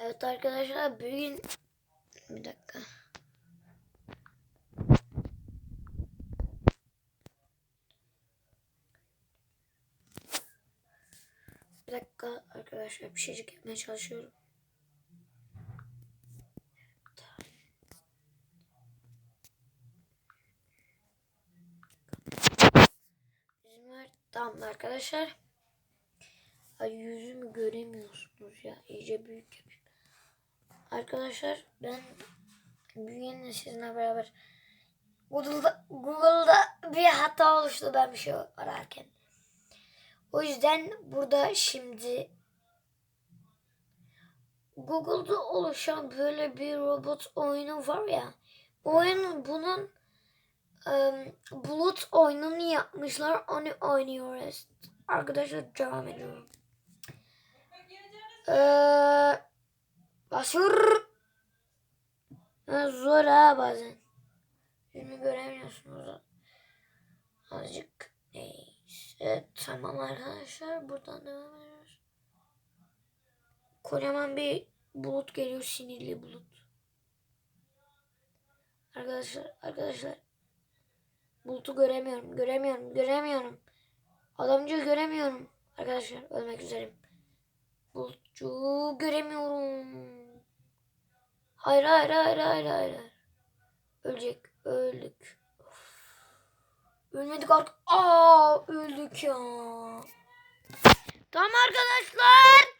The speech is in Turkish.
Evet arkadaşlar bugün bir dakika. Bir dakika arkadaşlar bir şeycik yapmaya çalışıyorum. Tamam arkadaşlar. Ay yüzümü göremiyorsunuz ya. İyice büyük yapayım. Arkadaşlar ben bugün sizinle beraber Google'da, Google'da bir hata oluştu ben bir şey ararken. O yüzden burada şimdi Google'da oluşan böyle bir robot oyunu var ya. Oyun bunun em, bulut oyununu yapmışlar. Onu oynuyoruz. Arkadaşlar devam ediyorum. Eee Ha, zor ha bazen. Yüzümü göremiyorsunuz. Azıcık neyse. Tamam arkadaşlar buradan devam ediyoruz. Kocaman bir bulut geliyor. Sinirli bulut. Arkadaşlar arkadaşlar. Bulutu göremiyorum. Göremiyorum. Göremiyorum. Adamcığı göremiyorum. Arkadaşlar ölmek üzereyim. Bulutçuğu göremiyorum. Hayır hayır hayır hayır hayır. Ölecek. Öldük. Of. Ölmedik artık. Aa öldük ya. Tamam arkadaşlar.